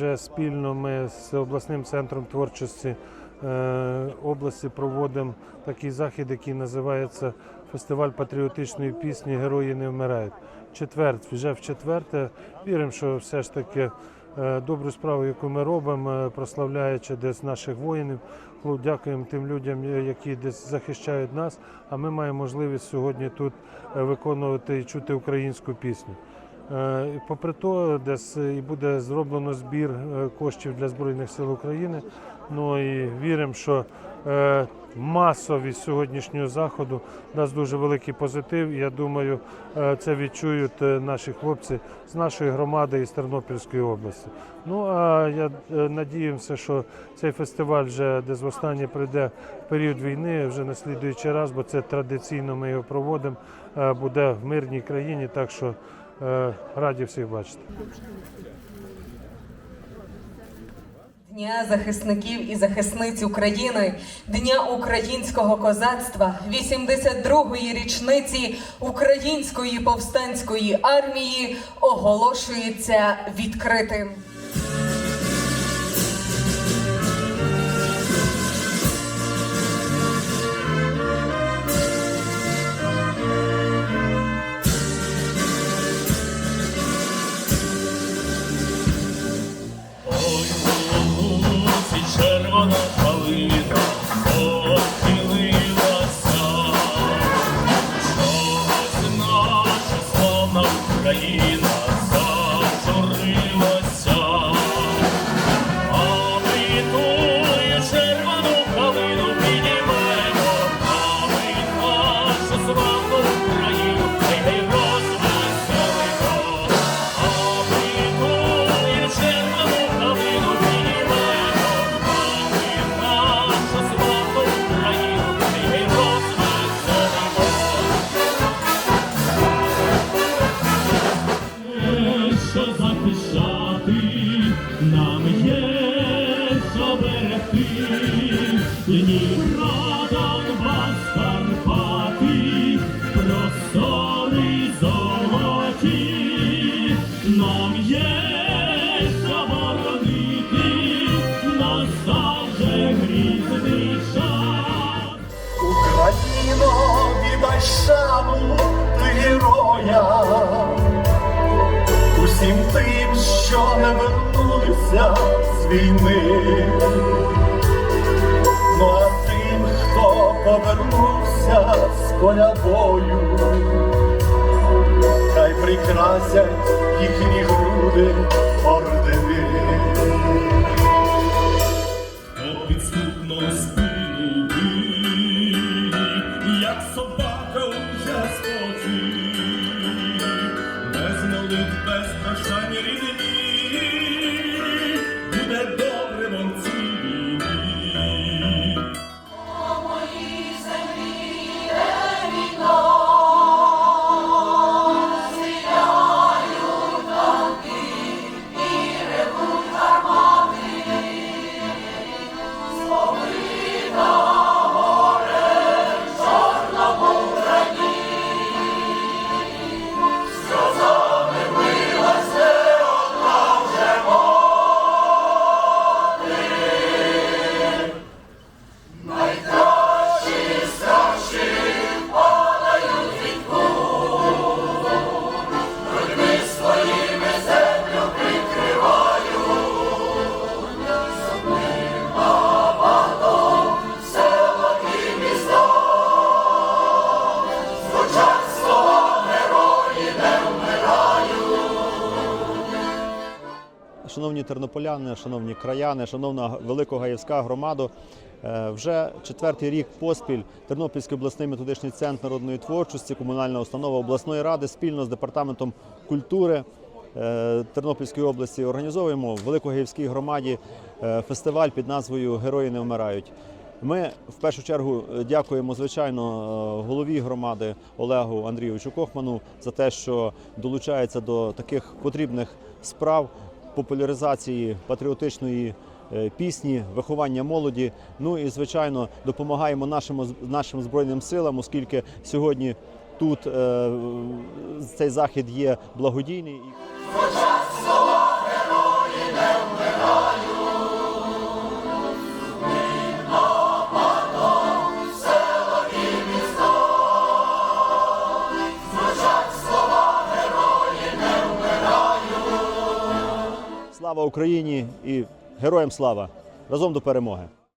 вже спільно ми з обласним центром творчості е, області проводимо такий захід, який називається Фестиваль патріотичної пісні Герої не вмирають. Четверть, вже в четверте. Віримо, що все ж таки е, добру справу, яку ми робимо, е, прославляючи десь наших воїнів. Дякуємо тим людям, які десь захищають нас. А ми маємо можливість сьогодні тут виконувати і чути українську пісню. Е, і Попри то, десь і буде зроблено збір е, коштів для Збройних сил України. Ну і віримо, що е, масовість сьогоднішнього заходу дасть дуже великий позитив. Я думаю, це відчують наші хлопці з нашої громади із Тернопільської області. Ну а я надіємося, що цей фестиваль вже десь востаннє прийде в період війни, вже на слідуючий раз, бо це традиційно ми його проводимо. Буде в мирній країні, так що раді всіх бачити. Дня захисників і захисниць України, Дня українського козацтва, 82-ї річниці Української повстанської армії оголошується відкритим. Bahia. Шану героям, усім тим, що не вернулися з війни, бою, хай прикрасять їхні груди ордени. Хто підступно спину бий, як собака уже спочив, без молитв, без прощань рідні, Шановні тернополяни, шановні краяни, шановна Великогаївська громада, е, вже четвертий рік поспіль Тернопільський обласний методичний центр народної творчості, комунальна установа обласної ради спільно з департаментом культури е, Тернопільської області організовуємо в Великогаївській громаді е, фестиваль під назвою Герої не вмирають. Ми в першу чергу дякуємо звичайно голові громади Олегу Андрійовичу Кохману за те, що долучається до таких потрібних справ популяризації патріотичної е, пісні, виховання молоді. Ну і звичайно допомагаємо нашим нашим збройним силам, оскільки сьогодні тут е, цей захід є благодійний. Слава Україні і героям слава! Разом до перемоги!